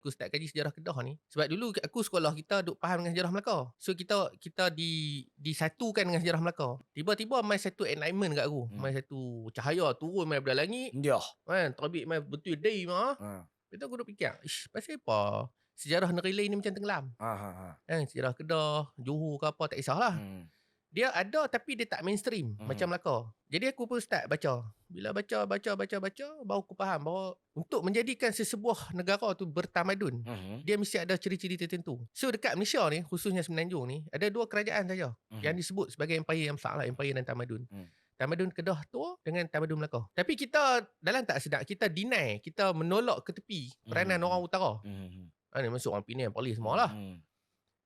aku start kaji sejarah Kedah ni sebab dulu aku sekolah kita duk faham dengan sejarah Melaka. So kita kita di disatukan dengan sejarah Melaka. Tiba-tiba mai satu enlightenment kat aku. Hmm. Mai satu cahaya turun mai daripada langit. Ya. Kan, terbit mai betul day mah. Ha. Lepas tu aku duk fikir, ish, pasal apa? Sejarah negeri lain ni macam tenggelam. Ha ha ha. Kan, sejarah Kedah, Johor ke apa, tak kisahlah. Hmm. Dia ada tapi dia tak mainstream Hmm. macam Melaka. Jadi aku pun start baca. Bila baca, baca, baca, baca, baru aku faham bahawa untuk menjadikan sesebuah negara tu bertamadun, Hmm. dia mesti ada ciri-ciri tertentu. So dekat Malaysia ni, khususnya Semenanjung ni, ada dua kerajaan saja Mhm. yang disebut sebagai empire yang besar lah, empire dan tamadun. Hmm. Tamadun Kedah tu dengan tamadun Melaka. Tapi kita dalam tak sedap, kita deny, kita menolak ke tepi peranan Mhm. orang utara. Hmm. Ha, ni masuk orang Penang, Polis semua lah. Hmm.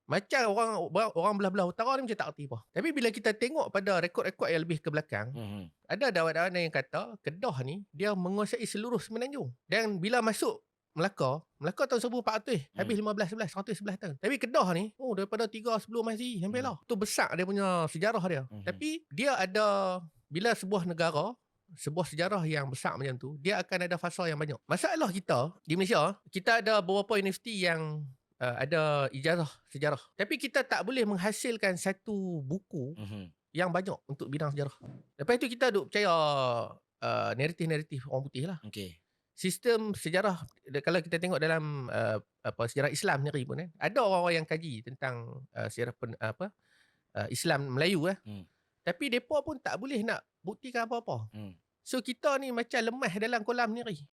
Macam orang orang, belah-belah utara ni macam tak erti apa. Tapi bila kita tengok pada rekod-rekod yang lebih ke belakang, Hmm. ada dawan-dawan yang kata Kedah ni dia menguasai seluruh Semenanjung. Dan bila masuk Melaka, Melaka tahun 1400, Hmm. habis 15 11 111 tahun. Tapi Kedah ni, oh daripada 3 sebelum Masih sampai lah. Tu besar dia punya sejarah dia. Hmm. Tapi dia ada bila sebuah negara sebuah sejarah yang besar macam tu, dia akan ada fasa yang banyak. Masalah kita di Malaysia, kita ada beberapa universiti yang uh, ada ijazah sejarah. Tapi kita tak boleh menghasilkan satu buku Hmm. yang banyak untuk bidang sejarah. Lepas tu kita duk percaya uh, naratif-naratif orang putih lah. Okey. Sistem sejarah kalau kita tengok dalam uh, apa sejarah Islam sendiri pun kan, ada orang-orang yang kaji tentang uh, sejarah pen, apa uh, Islam Melayu eh. Hmm. Tapi depa pun tak boleh nak buktikan apa-apa. Hmm. So kita ni macam lemah dalam kolam sendiri.